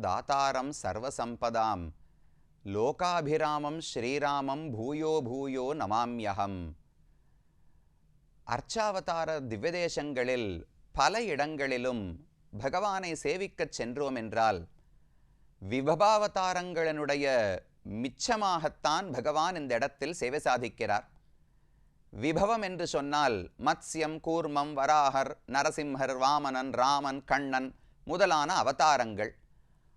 தாத்தாரம் சர்வசம்பதாம் லோகாபிராமம் ஸ்ரீராமம் பூயோ பூயோ நமாம்யகம் அர்ச்சாவதார திவ்யதேசங்களில் பல இடங்களிலும் பகவானை சேவிக்கச் சென்றோம் என்றால் விபபாவதாரங்களினுடைய மிச்சமாகத்தான் பகவான் இந்த இடத்தில் சேவை சாதிக்கிறார். விபவம் என்று சொன்னால் மத்ஸ்யம் கூர்மம் வராகர் நரசிம்ஹர் வாமனன் ராமன் கண்ணன் முதலான அவதாரங்கள்.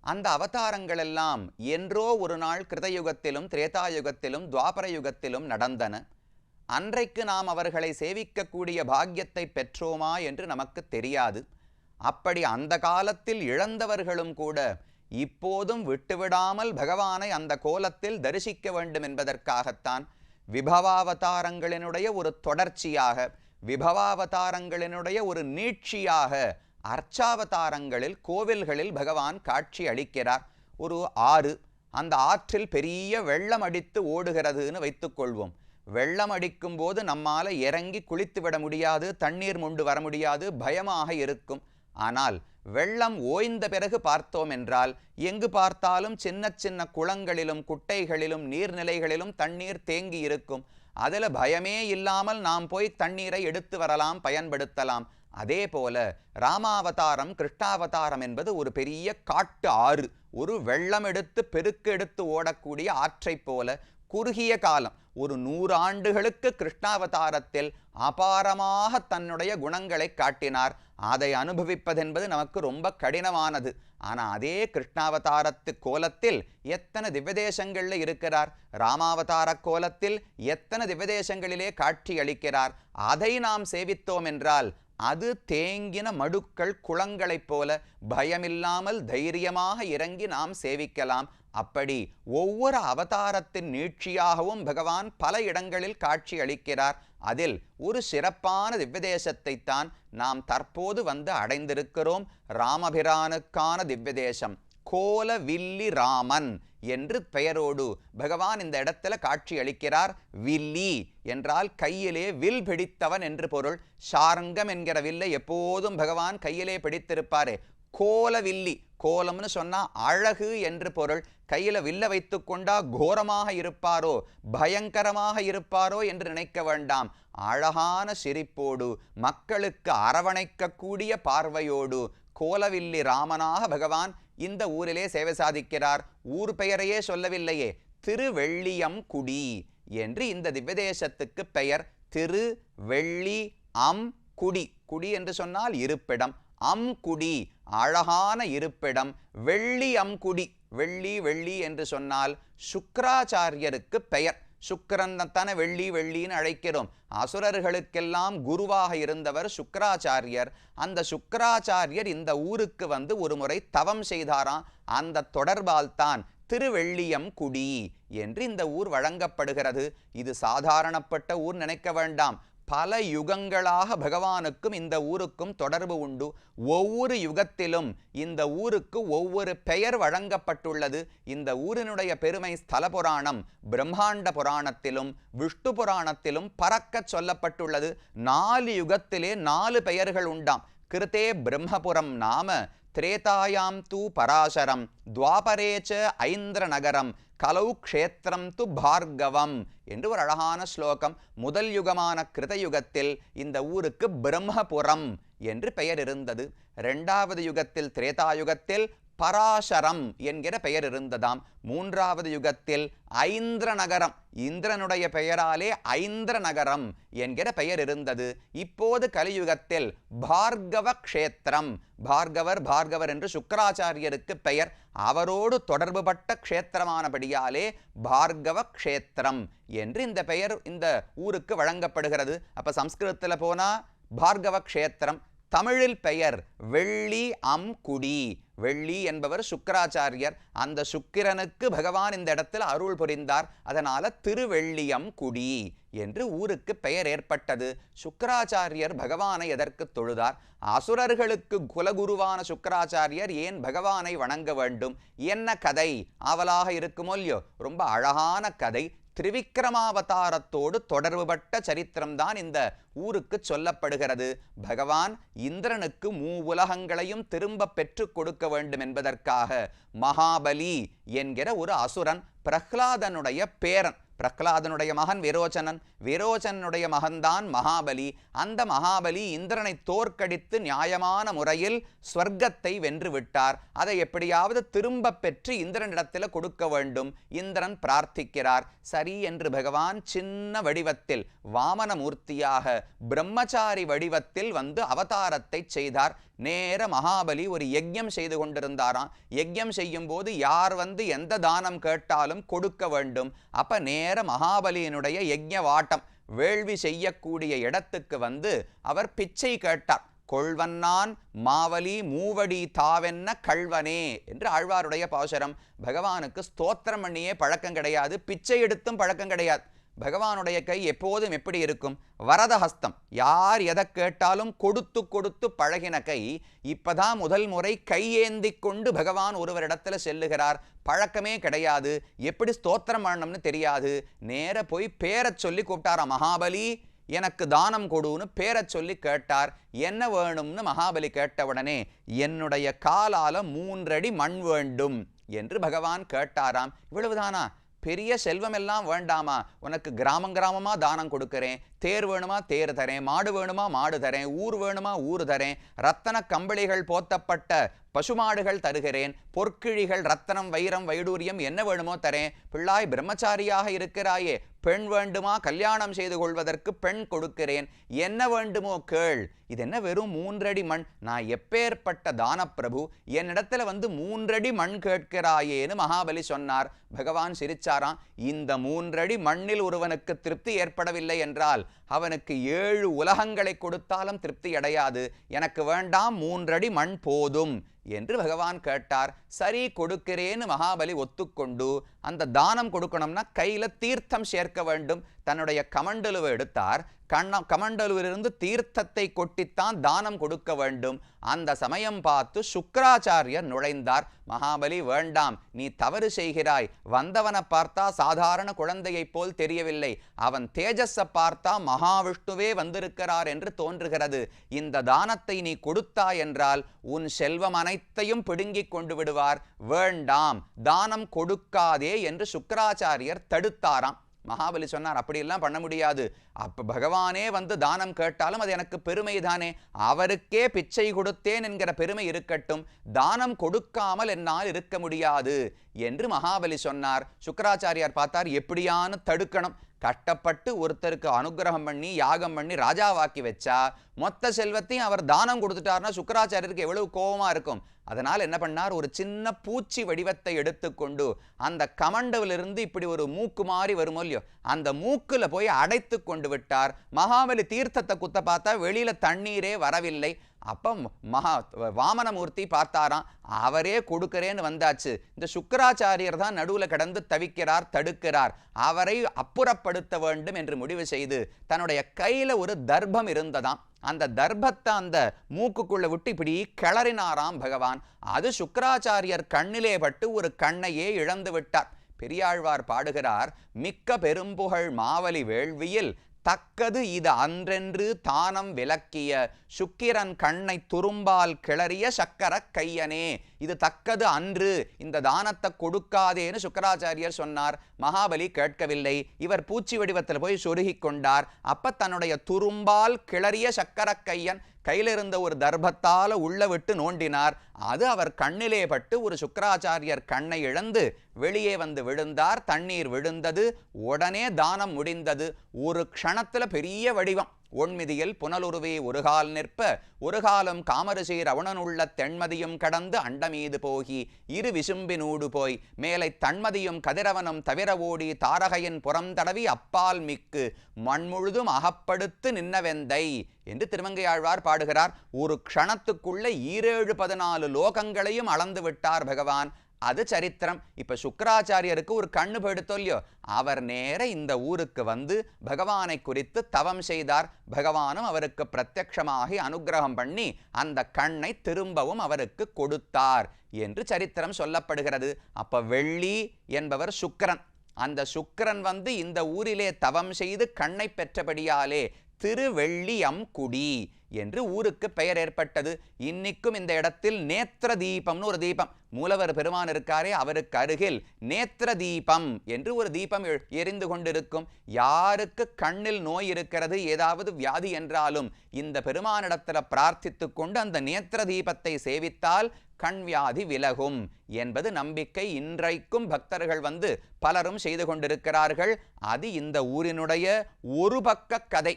அந்த அவதாரங்கள் எல்லாம் என்றோ ஒரு நாள் கிருதயுகத்திலும் திரேதாயுகத்திலும் துவாபர யுகத்திலும் நடந்தன. அன்றைக்கு நாம் அவர்களை சேவிக்கக்கூடிய பாக்கியத்தை பெற்றோமா என்று நமக்கு தெரியாது. அப்படி அந்த காலத்தில் இழந்தவர்களும் கூட இப்போதும் விட்டுவிடாமல் பகவானை அந்த கோலத்தில் தரிசிக்க வேண்டும் என்பதற்காகத்தான் விபவாவதாரங்களினுடைய ஒரு தொடர்ச்சியாக விபவாவதாரங்களினுடைய ஒரு நீட்சியாக அர்ச்சாவதாரங்களில் கோவில்களில் பகவான் காட்சி அளிக்கிறார். ஒரு ஆறு அந்த ஆற்றில் பெரிய வெள்ளம் அடித்து ஓடுகிறதுன்னு வைத்துக்கொள்வோம் வெள்ளம் அடிக்கும் போது நம்மால இறங்கி குளித்து விட முடியாது தண்ணீர் முண்டு வர முடியாது பயமாக இருக்கும். ஆனால் வெள்ளம் ஓய்ந்த பிறகு பார்த்தோம் என்றால் எங்கு பார்த்தாலும் சின்ன சின்ன குளங்களிலும் குட்டைகளிலும் நீர்நிலைகளிலும் தண்ணீர் தேங்கி இருக்கும். அதில் பயமே இல்லாமல் நாம் போய் தண்ணீரை எடுத்து வரலாம் பயன்படுத்தலாம். அதே போல ராமாவதாரம் கிருஷ்ணாவதாரம் என்பது ஒரு பெரிய காட்டு ஆறு. ஒரு வெள்ளம் எடுத்து பெருக்கெடுத்து ஓடக்கூடிய ஆற்றைப் போல குறுகிய காலம். ஒரு நூறு ஆண்டுகளுக்கு கிருஷ்ணாவதாரத்தில் அபாரமாக தன்னுடைய குணங்களை காட்டினார். அதை அனுபவிப்பதென்பது நமக்கு ரொம்ப கடினமானது. ஆனால் அதே கிருஷ்ணாவதாரத்து கோலத்தில் எத்தனை திவ்யதேசங்களில் இருக்கிறார்? ராமாவதார கோலத்தில் எத்தனை திவ்யதேசங்களிலே காட்சி அளிக்கிறார் அதை நாம் சேவித்தோம் என்றால் அது தேங்கின மடுக்கள் குளங்களைப் போல பயமில்லாமல் தைரியமாக இறங்கி நாம் சேவிக்கலாம். அப்படி ஒவ்வொரு அவதாரத்தின் நீட்சியாகவும் பகவான் பல இடங்களில் காட்சி அளிக்கிறார். அதில் ஒரு சிறப்பான திவ்யதேசத்தைத்தான் நாம் தற்போது வந்து அடைந்திருக்கிறோம். ராமபிரானுக்கான திவ்யதேசம். கோல வில்லி ராமன் என்று பெயரோடு பகவான் இந்த இடத்துல காட்சி அளிக்கிறார் வில்லி என்றால் கையிலே வில் பிடித்தவன் என்று பொருள். சாரங்கம் என்கிற வில்லை எப்போதும் பகவான் கையிலே பிடித்திருப்பாரே. கோல வில்லி கோலம்னு சொன்னா அழகு என்று பொருள். கையில வில்ல வைத்து கொண்டா கோரமாக இருப்பாரோ பயங்கரமாக இருப்பாரோ என்று நினைக்க வேண்டாம். அழகான சிரிப்போடு மக்களுக்கு அரவணைக்கக்கூடிய பார்வையோடு கோலவில்லி ராமனாக பகவான் இந்த ஊரிலே சேவை சாதிக்கிறார். ஊர் பெயரையே சொல்லவில்லையே. திருவெள்ளியம் குடி என்று இந்த திவ்யதேசத்துக்கு பெயர். திரு வெள்ளி அம் குடி குடி என்று சொன்னால் இருப்பிடம். அம்குடி அழகான இருப்பிடம். வெள்ளி அம்குடி வெள்ளி வெள்ளி என்று சொன்னால் சுக்கராச்சாரியருக்கு பெயர். சுக்கரன் தானே வெள்ளி வெள்ளின்னு அழைக்கிறோம். அசுரர்களுக்கெல்லாம் குருவாக இருந்தவர் சுக்கராச்சாரியர். அந்த சுக்கராச்சாரியர் இந்த ஊருக்கு வந்து ஒரு முறை தவம் செய்தாராம். அந்த தொடர்பால் தான் திருவெள்ளியம் குடி என்று இந்த ஊர் வழங்கப்படுகிறது. இது சாதாரணப்பட்ட ஊர் நினைக்க வேண்டாம். பல யுகங்களாக பகவானுக்கும் இந்த ஊருக்கும் தொடர்பு உண்டு. ஒவ்வொரு யுகத்திலும் இந்த ஊருக்கு ஒவ்வொரு பெயர் வழங்கப்பட்டுள்ளது. இந்த ஊரினுடைய பெருமை ஸ்தல புராணம் பிரம்மாண்ட புராணத்திலும் விஷ்ணு புராணத்திலும் பறக்கச் சொல்லப்பட்டுள்ளது. நாலு யுகத்திலே நாலு பெயர்கள் உண்டாம். கிருத்தே பிரம்மபுரம் நாம திரேதாயாம் தூ பராசரம் துவாபரேச்ச ஐந்திர நகரம் கலௌ க்ஷேத்திரம் து பார்கவம் என்று ஒரு அழகான ஸ்லோகம் முதல் யுகமான கிருதயுகத்தில் இந்த ஊருக்கு பிரம்மபுரம் என்று பெயர் இருந்தது. இரண்டாவது யுகத்தில் திரேதாயுகத்தில் பராசரம் என்கிற பெயர் இருந்ததாம். மூன்றாவது யுகத்தில் ஐந்திர நகரம் இந்திரனுடைய பெயராலே ஐந்திர நகரம் என்கிற பெயர் இருந்தது. இப்போது கலியுகத்தில் பார்கவ க்ஷேத்திரம். பார்கவர் பார்கவர் என்று சுக்கராச்சாரியருக்கு பெயர். அவரோடு தொடர்புபட்ட க்ஷேத்திரமானபடியாலே பார்கவ க்ஷேத்திரம் என்று இந்த பெயர் இந்த ஊருக்கு வழங்கப்படுகிறது. அப்போ சம்ஸ்கிருதத்தில் போனால் பார்கவ க்ஷேத்திரம் தமிழில் பெயர் வெள்ளி அம் குடி வெள்ளி என்பவர் சுக்கராச்சாரியர். அந்த சுக்கிரனுக்கு பகவான் இந்த இடத்தில் அருள் புரிந்தார். அதனால திருவெள்ளியம் குடி என்று ஊருக்கு பெயர் ஏற்பட்டது. சுக்கராச்சாரியர் பகவானை எதற்கு தொழுதார்? அசுரர்களுக்கு குலகுருவான சுக்கராச்சாரியர் ஏன் பகவானை வணங்க வேண்டும்? என்ன கதை? ஆவலாக இருக்குமோ இல்லையோ? ரொம்ப அழகான கதை. திரிவிக்ரமாவதாரத்தோடு தொடர்புபட்ட சரித்திரம்தான் இந்த ஊருக்கு சொல்லப்படுகிறது. பகவான் இந்திரனுக்கு மூ உலகங்களையும் திரும்ப பெற்றுக் கொடுக்க வேண்டும் என்பதற்காக மகாபலி என்கிற ஒரு அசுரன் பிரஹ்லாதனுடைய பேரன். பிரகலாதனுடைய மகன் விரோச்சனன். விரோச்சனனுடைய மகன்தான் மகாபலி. அந்த மகாபலி இந்திரனை தோற்கடித்து நியாயமான முறையில் ஸ்வர்க்கத்தை வென்று விட்டார். அதை எப்படியாவது திரும்ப பெற்று இந்திரனிடத்தில் கொடுக்க வேண்டும். இந்திரன் பிரார்த்திக்கிறார். சரி என்று பகவான் சின்ன வடிவத்தில் வாமன மூர்த்தியாக பிரம்மச்சாரி வடிவத்தில் வந்து அவதாரத்தை செய்தார். நேர மகாபலி ஒரு யஜ்யம் செய்து கொண்டிருந்தாராம். யஜ்யம் செய்யும் போது யார் வந்து எந்த தானம் கேட்டாலும் கொடுக்க வேண்டும். அப்ப நேர மகாபலியினுடைய யஜ்ய வாட்டம் வேள்வி செய்யக்கூடிய இடத்துக்கு வந்து அவர் பிச்சை கேட்டார். கொள்வன்னான் மாவலி மூவடி தாவென்ன கள்வனே என்று ஆழ்வாருடைய பாசுரம். பகவானுக்கு ஸ்தோத்திரம் பண்ணியே பழக்கம் கிடையாது. பிச்சை எடுத்தும் பழக்கம் கிடையாது. பகவானுடைய கை எப்போதும் எப்படி இருக்கும்? வரதஹஸ்தம். யார் எதை கேட்டாலும் கொடுத்து கொடுத்து பழகின கை. இப்பதான் முதல் முறை கையேந்தி கொண்டு பகவான் ஒருவரிடத்துல செல்லுகிறார். பழக்கமே கிடையாது. எப்படி ஸ்தோத்திரம் பண்ணணும்னு தெரியாது. நேர போய் பேரச் சொல்லி கூப்பிட்டாரா மகாபலி எனக்கு தானம் கொடுன்னு பேரச் சொல்லி கேட்டார். என்ன வேணும்னு மகாபலி கேட்டவுடனே என்னுடைய காலால மூன்றடி மண் வேண்டும் என்று பகவான் கேட்டாராம். இவ்வளவுதானா? பெரிய செல்வம் எல்லாம் வேண்டாமா? உனக்கு கிராமம் கிராமமா தானம் கொடுக்கறேன். தேர் வேணுமா தேர் தரேன். மாடு வேணுமா மாடு தரேன். ஊர் வேணுமா ஊர் தரேன். ரத்தன கம்பளிகள் போத்தப்பட்ட பசுமாடுகள் தருகிறேன். பொற்கிழிகள் ரத்தனம் வைரம் வைடூரியம் என்ன வேணுமோ தரேன். பிள்ளாய் பிரம்மச்சாரியாக இருக்கிறாயே. பெண் வேண்டுமா கல்யாணம் செய்து கொள்வதற்கு பெண் கொடுக்கிறேன். என்ன வேண்டுமோ கேள். இது என்ன வெறும் மூன்றடி மண்? நான் எப்பேற்பட்ட தானப்பிரபு என்னிடத்துல வந்து மூன்றடி மண் கேட்கிறாயேன்னு மகாபலி சொன்னார். பகவான் சிரிச்சாராம் இந்த மூன்றடி மண்ணில் ஒருவனுக்கு திருப்தி ஏற்படவில்லை என்றால் அவனுக்கு ஏழு உலகங்களை கொடுத்தாலும் திருப்தி அடையாது. எனக்கு வேண்டாம் மூன்றடி மண் போதும். என்று பகவான் கேட்டார். சரி கொடுக்கிறேன்னு மகாபலி ஒத்துக்கொண்டு அந்த தானம் கொடுக்கணும்னா கையில் தீர்த்தம் சேர்க்க வேண்டும். தன்னுடைய கமண்டலுவை எடுத்தார். கண்ண கமண்டலுவிலிருந்து தீர்த்தத்தை கொட்டித்தான் தானம் கொடுக்க வேண்டும். அந்த சமயம் பார்த்து சுக்கராச்சாரியர் நுழைந்தார். மகாபலி வேண்டாம் நீ தவறு செய்கிறாய். வந்தவனை பார்த்தா சாதாரண குழந்தையைப் போல் தெரியவில்லை. அவன் தேஜஸை பார்த்தா மகாவிஷ்ணுவே வந்திருக்கிறார் என்று தோன்றுகிறது. இந்த தானத்தை நீ கொடுத்தாய் என்றால் உன் செல்வம் அனைத்தையும் பிடுங்கிக் கொண்டு விடுவார். வேண்டாம் தானம் கொடுக்காதே என்று சுக்கராச்சாரியர் தடுத்தாராம். மகாபலி சொன்னார் அப்படியெல்லாம் பண்ண முடியாது. அப்ப பகவானே வந்து தானம் கேட்டாலும் அது எனக்கு பெருமை தானே அவருக்கே பிச்சை கொடுத்தேன் என்கிற பெருமை இருக்கட்டும். தானம் கொடுக்காமல் என்னால் இருக்க முடியாது. என்று மகாபலி சொன்னார். சுக்கராச்சாரியார் பார்த்தார் எப்படியான தடுக்கணும். கட்டப்பட்டு ஒருத்தருக்கு அனுகிரகம் பண்ணி யாகம் பண்ணி ராஜாவாக்கி வச்சா மொத்த செல்வத்தையும் அவர் தானம் கொடுத்துட்டாருன்னா சுக்கராச்சாரியருக்கு எவ்வளவு கோபமா இருக்கும். அதனால் என்ன பண்ணார்? ஒரு சின்ன பூச்சி வடிவத்தை எடுத்துக்கொண்டு அந்த கமண்டவிலிருந்து இப்படி ஒரு மூக்கு மாதிரி வருமோ இல்லையோ அந்த மூக்கில் போய் அடைத்து கொண்டு விட்டார். மகாபலி தீர்த்தத்தை குத்த பார்த்தா வெளியில் தண்ணீரே வரவில்லை. அப்போ மகா வாமனமூர்த்தி பார்த்தாராம் அவரே கொடுக்கிறேன்னு வந்தாச்சு. இந்த சுக்கராச்சாரியர் தான் நடுவில் கடந்து தவிக்கிறார் தடுக்கிறார். அவரை அப்புறப்படுத்த வேண்டும் என்று முடிவு செய்து தன்னுடைய கையில ஒரு தர்ப்பம் இருந்ததாம். அந்த தர்ப்பத்தை அந்த மூக்குக்குள்ள விட்டு இப்படி கிளறினாராம் பகவான். அது சுக்கராச்சாரியர் கண்ணிலே பட்டு ஒரு கண்ணையே இழந்து விட்டார். பெரியாழ்வார் பாடுகிறார் மிக்க பெரும்புகழ் மாவலி வேள்வியில் தக்கது இது அன்றென்று தானம் விளக்கிய. சுக்கிரன் கண்ணை துரும்பால் கிளறிய சக்கர கையனே. இது தக்கது அன்று இந்த தானத்தை கொடுக்காதேன்னு சுக்கராச்சாரியர் சொன்னார். மகாபலி கேட்கவில்லை. இவர் பூச்சி வடிவத்தில் போய் சொருகி கொண்டார். அப்ப தன்னுடைய துரும்பால் கிளறிய சக்கர கையன் இருந்த ஒரு தர்பத்தால உள்ள விட்டு நோண்டினார். அது அவர் கண்ணிலே பட்டு ஒரு சுக்கராச்சாரியர் கண்ணை இழந்து வெளியே வந்து விழுந்தார். தண்ணீர் விழுந்தது. உடனே தானம் முடிந்தது. ஒரு க்ஷணத்துல பெரிய வடிவம். ஒன்மிதியில் புனலுருவே ஒருகால் நிற்ப ஒருகாலம் காலம் காமருசீர் அவணனுள்ள தென்மதியும் கடந்து அண்டமீது போகி இரு விசும்பினூடு போய் மேலை தன்மதியும் கதிரவனும் தவிர ஓடி தாரகையின் புறம் தடவி அப்பால் மிக்கு மண்முழுதும் அகப்படுத்து நின்னவெந்தை என்று திருமங்கையாழ்வார் பாடுகிறார். ஒரு க்ஷணத்துக்குள்ள ஈரேழு பதினாலு லோகங்களையும் அளந்து விட்டார் பகவான். அது சரித்திரம். இப்ப சுக்கராச்சாரியருக்கு ஒரு கண்ணு போயிடுத்தோ இல்லையோ? அவர் நேர இந்த ஊருக்கு வந்து பகவானை குறித்து தவம் செய்தார். பகவானும் அவருக்கு பிரத்யக்ஷமாகி அனுக்கிரகம் பண்ணி அந்த கண்ணை திரும்பவும் அவருக்கு கொடுத்தார் என்று சரித்திரம் சொல்லப்படுகிறது. அப்ப வெள்ளி என்பவர் சுக்கரன். அந்த சுக்கரன் வந்து இந்த ஊரிலே தவம் செய்து கண்ணை பெற்றபடியாலே திருவெள்ளியம்குடி என்று ஊருக்கு பெயர் ஏற்பட்டது. இன்னிக்கும் இந்த இடத்தில் நேத்திர தீபம்னு ஒரு தீபம். மூலவர் பெருமான் இருக்காரே அவருக்கு அருகில் நேத்திர தீபம் என்று ஒரு தீபம் எரிந்து கொண்டிருக்கும். யாருக்கு கண்ணில் நோய் இருக்கிறது ஏதாவது வியாதி என்றாலும் இந்த பெருமானிடத்துல பிரார்த்தித்து கொண்டு அந்த நேத்திர தீபத்தை சேவித்தால் கண் வியாதி விலகும் என்பது நம்பிக்கை இன்றைக்கும் பக்தர்கள் வந்து பலரும் செய்து கொண்டிருக்கிறார்கள். அது இந்த ஊரினுடைய ஒரு பக்க கதை.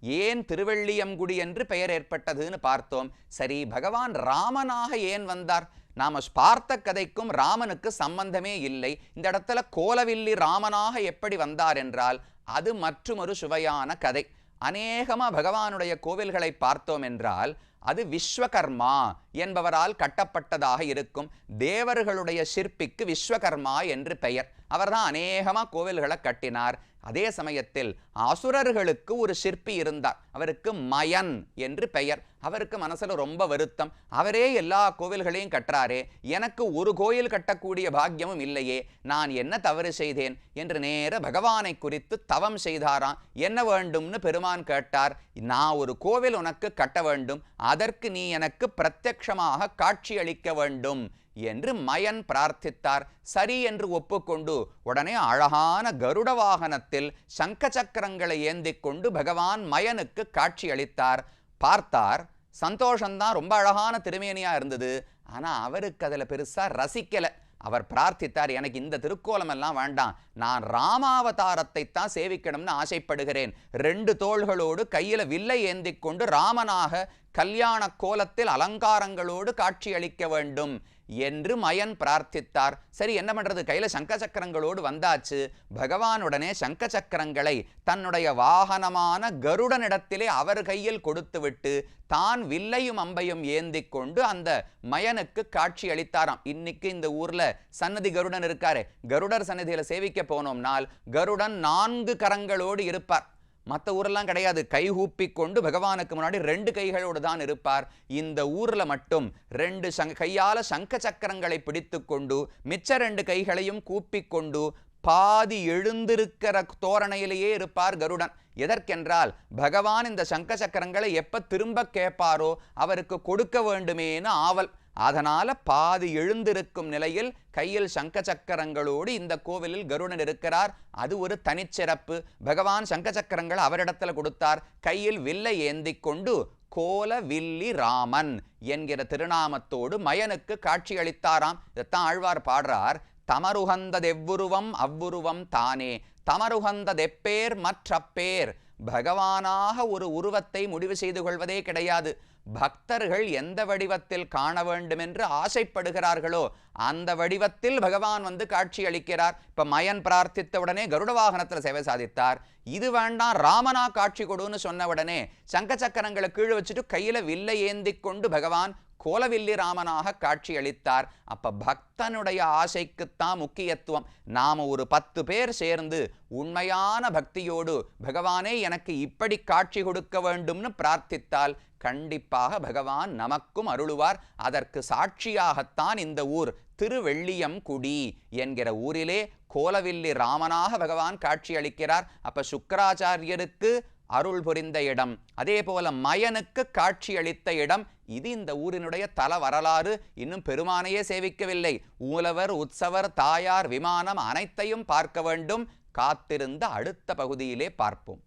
ஏன் திருவள்ளியங்குடி என்று பெயர் ஏற்பட்டதுன்னு பார்த்தோம். சரி பகவான் ராமனாக ஏன் வந்தார்? நாம பார்த்த கதைக்கும் ராமனுக்கு சம்பந்தமே இல்லை. இந்த இடத்துல கோலவில்லி ராமனாக எப்படி வந்தார் என்றால் அது மற்றுமொரு சுவையான கதை. அநேகமாக பகவானுடைய கோவில்களை பார்த்தோம் என்றால் அது விஸ்வகர்மா என்பவரால் கட்டப்பட்டதாக இருக்கும் தேவர்களுடைய சிற்பிக்கு விஸ்வகர்மா என்று பெயர். அவர்தான் அநேகமாக கோவில்களை கட்டினார். அதே சமயத்தில் அசுரர்களுக்கு ஒரு சிற்பி இருந்தார். அவருக்கு மயன் என்று பெயர். அவருக்கு மனசில் ரொம்ப வருத்தம். அவரே எல்லா கோவில்களையும் கட்டுறாரே. எனக்கு ஒரு கோயில் கட்டக்கூடிய பாக்கியமும் இல்லையே. நான் என்ன தவறு செய்தேன் என்று நேர பகவானை குறித்து தவம் செய்தாராம். என்ன வேண்டும்னு பெருமான் கேட்டார். நான் ஒரு கோவில் உனக்கு கட்ட வேண்டும். அதற்கு நீ எனக்கு பிரத்யக்ஷமாக காட்சியளிக்க வேண்டும் என்று மயன் பிரார்த்தித்தார். சரி என்று ஒப்புக்கொண்டு உடனே அழகான கருட வாகனத்தில் சங்க சக்கரங்களை ஏந்திக் கொண்டு பகவான் மயனுக்கு காட்சி அளித்தார் பார்த்தார். சந்தோஷம்தான். ரொம்ப அழகான திருமேனியாக இருந்தது. ஆனா அவருக்கு அதுல பெருசா ரசிக்கல. அவர் பிரார்த்தித்தார் எனக்கு இந்த திருக்கோலம் எல்லாம் வேண்டாம். நான் ராமாவதாரத்தை தான் சேவிக்கணும்னு ஆசைப்படுகிறேன். ரெண்டு தோள்களோடு கையில வில்லை ஏந்திக் கொண்டு ராமனாக கல்யாண கோலத்தில் அலங்காரங்களோடு காட்சியளிக்க வேண்டும். என்று மயன் பிரார்த்தித்தார். சரி என்ன பண்றது? கையில சங்க சக்கரங்களோடு வந்தாச்சு. பகவானுடனே சங்க சக்கரங்களை தன்னுடைய வாகனமான கருடனிடத்திலே அவர் கையில் கொடுத்துவிட்டு தான் வில்லையும் அம்பையும் ஏந்திக் கொண்டு அந்த மயனுக்கு காட்சி அளித்தாராம். இன்னைக்கு இந்த ஊர்ல சன்னதி கருடன் இருக்காரு. கருடர் சன்னதியில் சேவிக்க போனோம்னால் கருடன் நான்கு கரங்களோடு இருப்பார். மற்ற ஊரெல்லாம் கிடையாது. கைகூப்பி கொண்டு பகவானுக்கு முன்னாடி ரெண்டு கைகளோடு தான் இருப்பார். இந்த ஊரில் மட்டும் ரெண்டு சங்க கையால் சங்க சக்கரங்களை பிடித்து கொண்டு மிச்ச ரெண்டு கைகளையும் கூப்பிக் கொண்டு பாதி எழுந்திருக்கிற தோரணையிலேயே இருப்பார் கருடன். எதற்கென்றால் பகவான் இந்த சங்க சக்கரங்களை எப்போ திரும்ப கேட்பாரோ அவருக்கு கொடுக்க வேண்டுமேன்னு ஆவல். அதனால பாதி எழுந்திருக்கும் நிலையில் கையில் சங்க சக்கரங்களோடு இந்த கோவிலில் கருடன் இருக்கிறார். அது ஒரு தனிச்சிறப்பு. பகவான் சங்க சக்கரங்கள் அவரிடத்துல கொடுத்தார். கையில் வில்லை ஏந்திக் கொண்டு கோல வில்லி ராமன் என்கிற திருநாமத்தோடு மயனுக்கு காட்சி அளித்தாராம். இதைத்தான் ஆழ்வார் பாடுறார். தமருகந்ததெவ்வுருவம் அவ்வுருவம் தானே. தமருகந்ததெப்பேர் மற்றப்பேர். பகவானாக ஒரு உருவத்தை முடிவு செய்து கொள்வதே கிடையாது. பக்தர்கள் எந்த வடிவத்தில் காண வேண்டும் என்று ஆசைப்படுகிறார்களோ அந்த வடிவத்தில் பகவான் வந்து காட்சி அளிக்கிறார். இப்ப மயன் பிரார்த்தித்த உடனே கருட வாகனத்துல சேவை சாதித்தார். இது வேண்டாம் ராமனா காட்சி கொடுன்னு சொன்ன உடனே சங்க சக்கரங்களை கீழே வச்சுட்டு கையில வில்லை ஏந்தி கொண்டு பகவான் கோலவில்லி ராமனாக காட்சியளித்தார். அப்ப பக்தனுடைய ஆசைக்குத்தான் முக்கியத்துவம். நாம ஒரு பத்து பேர் சேர்ந்து உண்மையான பக்தியோடு பகவானே எனக்கு இப்படி காட்சி கொடுக்க வேண்டும்னு பிரார்த்தித்தால் கண்டிப்பாக பகவான் நமக்கும் அருளுவார். அதற்கு சாட்சியாகத்தான் இந்த ஊர் திருவெள்ளியம்குடி என்கிற ஊரிலே கோலவில்லி ராமனாக பகவான் காட்சி அளிக்கிறார் அப்ப சுக்கராச்சாரியருக்கு அருள் புரிந்த இடம். அதே போல மயனுக்கு காட்சி அளித்த இடம். இது இந்த ஊரினுடைய தல வரலாறு. இன்னும் பெருமானையே சேவிக்கவில்லை. ஊலவர் உற்சவர் தாயார் விமானம் அனைத்தையும் பார்க்க வேண்டும். காத்திருந்த அடுத்த பகுதியிலே பார்ப்போம்.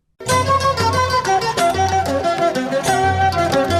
Thank you.